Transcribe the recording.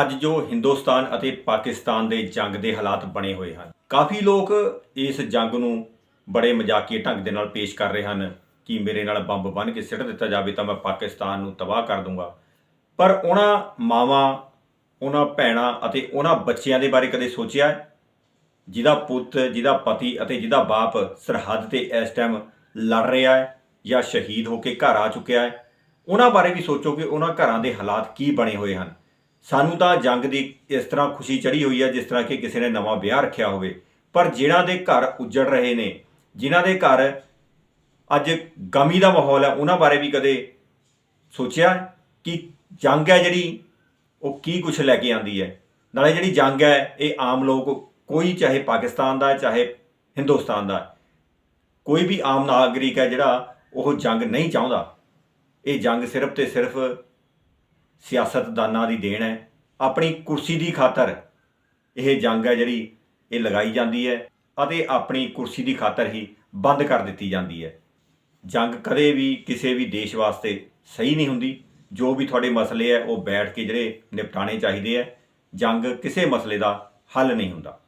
ਅੱਜ ਜੋ ਹਿੰਦੁਸਤਾਨ ਅਤੇ ਪਾਕਿਸਤਾਨ ਦੇ ਜੰਗ ਦੇ ਹਾਲਾਤ ਬਣੇ ਹੋਏ ਹਨ, ਕਾਫੀ ਲੋਕ ਇਸ ਜੰਗ ਨੂੰ ਬੜੇ ਮਜ਼ਾਕੀਏ ਢੰਗ ਦੇ ਨਾਲ ਪੇਸ਼ ਕਰ ਰਹੇ ਹਨ ਕਿ ਮੇਰੇ ਨਾਲ ਬੰਬ ਬੰਨ ਕੇ ਸਿੱਟ ਦਿੱਤਾ ਜਾਵੇ ਤਾਂ ਮੈਂ ਪਾਕਿਸਤਾਨ ਨੂੰ ਤਬਾਹ ਕਰ ਦੂੰਗਾ। ਪਰ ਉਹਨਾਂ ਮਾਵਾਂ, ਉਹਨਾਂ ਭੈਣਾਂ ਅਤੇ ਉਹਨਾਂ ਬੱਚਿਆਂ ਦੇ ਬਾਰੇ ਕਦੇ ਸੋਚਿਆ ਜਿਹਦਾ ਪੁੱਤ, ਜਿਹਦਾ ਪਤੀ ਅਤੇ ਜਿਹਦਾ ਬਾਪ ਸਰਹੱਦ ਤੇ ਇਸ ਟਾਈਮ ਲੜ ਰਿਹਾ ਹੈ ਜਾਂ ਸ਼ਹੀਦ ਹੋ ਕੇ ਘਰ ਆ ਚੁੱਕਿਆ ਹੈ? ਉਹਨਾਂ ਬਾਰੇ ਵੀ ਸੋਚੋ ਕਿ ਉਹਨਾਂ ਘਰਾਂ ਦੇ ਹਾਲਾਤ ਕੀ ਬਣੇ ਹੋਏ ਹਨ। ਸਾਨੂੰ ਤਾਂ ਜੰਗ ਦੀ ਇਸ ਤਰ੍ਹਾਂ ਖੁਸ਼ੀ ਚੜੀ ਹੋਈ ਹੈ ਜਿਸ ਤਰ੍ਹਾਂ ਕਿ ਕਿਸੇ ਨੇ ਨਵਾਂ ਵਿਆਹ ਰੱਖਿਆ ਹੋਵੇ। ਪਰ ਜਿਨ੍ਹਾਂ ਦੇ ਘਰ ਉੱਜੜ ਰਹੇ ਨੇ, ਜਿਨ੍ਹਾਂ ਦੇ ਘਰ ਅੱਜ ਗਮੀ ਦਾ ਮਾਹੌਲ ਹੈ, ਉਹਨਾਂ ਬਾਰੇ ਵੀ ਕਦੇ ਸੋਚਿਆ ਕਿ ਜੰਗ ਹੈ ਜਿਹੜੀ, ਉਹ ਕੀ ਕੁਝ ਲੈ ਕੇ ਆਂਦੀ ਹੈ? ਨਾਲੇ ਜਿਹੜੀ ਜੰਗ ਹੈ, ਇਹ ਆਮ ਲੋਕ, ਕੋਈ ਚਾਹੇ ਪਾਕਿਸਤਾਨ ਦਾ ਚਾਹੇ ਹਿੰਦੁਸਤਾਨ ਦਾ ਕੋਈ ਵੀ ਆਮ ਨਾਗਰਿਕ ਹੈ ਜਿਹੜਾ ਉਹ ਜੰਗ ਨਹੀਂ ਚਾਹੁੰਦਾ। ਇਹ ਜੰਗ ਸਿਰਫ ਤੇ ਸਿਰਫ ਸਿਆਸਤਦਾਨਾਂ ਦੀ ਦੇਣ ਹੈ, ਆਪਣੀ ਕੁਰਸੀ ਦੀ ਖਾਤਰ ਇਹ ਜੰਗ ਹੈ ਜਿਹੜੀ ਇਹ ਲਗਾਈ ਜਾਂਦੀ ਹੈ ਅਤੇ ਆਪਣੀ ਕੁਰਸੀ ਦੀ ਖਾਤਰ ਹੀ ਬੰਦ ਕਰ ਦਿੱਤੀ ਜਾਂਦੀ ਹੈ। ਜੰਗ ਕਦੇ ਵੀ ਕਿਸੇ ਵੀ ਦੇਸ਼ ਵਾਸਤੇ ਸਹੀ ਨਹੀਂ ਹੁੰਦੀ। ਜੋ ਵੀ ਤੁਹਾਡੇ ਮਸਲੇ ਹੈ, ਉਹ ਬੈਠ ਕੇ ਜਿਹੜੇ ਨਿਪਟਾਣੇ ਚਾਹੀਦੇ ਹੈ। ਜੰਗ ਕਿਸੇ ਮਸਲੇ ਦਾ ਹੱਲ ਨਹੀਂ ਹੁੰਦਾ।